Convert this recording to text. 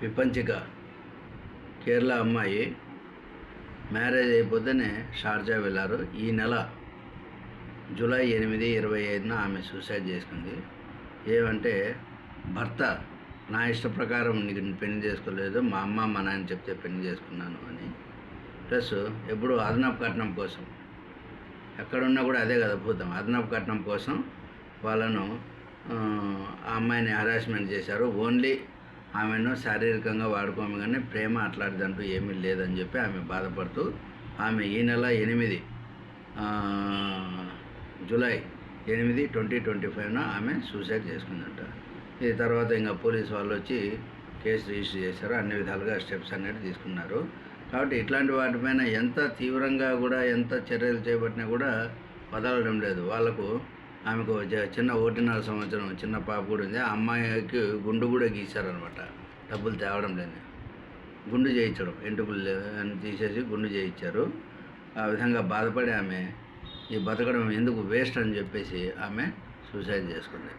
విపంచిక. కేరళ అమ్మాయి మ్యారేజ్ అయిపోతేనే షార్జా వెళ్ళారు ఈ నెల జూలై ఎనిమిది ఇరవై ఐదున ఆమె సూసైడ్ చేసుకుంది. ఏమంటే భర్త నా ఇష్ట ప్రకారం నీకు పెళ్ళి చేసుకోలేదు మా అమ్మ మా నాన్న చెప్తే పెళ్ళి చేసుకున్నాను అని. ప్లస్ ఎప్పుడు అదనపు కట్నం కోసం. ఎక్కడున్నా కూడా అదే కదా భూతం. అదనపు కట్నం కోసం వాళ్ళను ఆ, ఆ అమ్మాయిని హరాస్మెంట్ చేశారు. ఓన్లీ ఆమెను శారీరకంగా వాడుకోము కానీ ప్రేమ అట్లాంటిదంటూ ఏమీ లేదని చెప్పి ఆమె బాధపడుతూ ఆమె ఈ నెల ఎనిమిది జూలై ఎనిమిది ట్వంటీ ట్వంటీ ఫైవ్న ఆమె సూసైడ్ చేసుకుందంట. ఈ తర్వాత ఇంకా పోలీస్ వాళ్ళు వచ్చి కేసు రిజిస్టర్ చేశారు అన్ని విధాలుగా స్టెప్స్ అనేవి తీసుకున్నారు. కాబట్టి ఇట్లాంటి వాటిపైన ఎంత తీవ్రంగా కూడా ఎంత చర్యలు చేపట్టినా కూడా వదలడం లేదు. వాళ్ళకు ఆమెకు చిన్న ఒకటిన్నర సంవత్సరం చిన్న పాప కూడా ఉంది. ఆ అమ్మాయికి గుండు కూడా గీశారనమాట డబ్బులు తేవడం లేని. గుండు చేయించడం. ఎంటుకులు అని తీసేసి గుండు చేయించారు. ఆ విధంగా బాధపడి ఆమె ఈ బతకడం ఎందుకు వేస్ట్? అని చెప్పేసి ఆమె సూసైడ్ చేసుకుంది.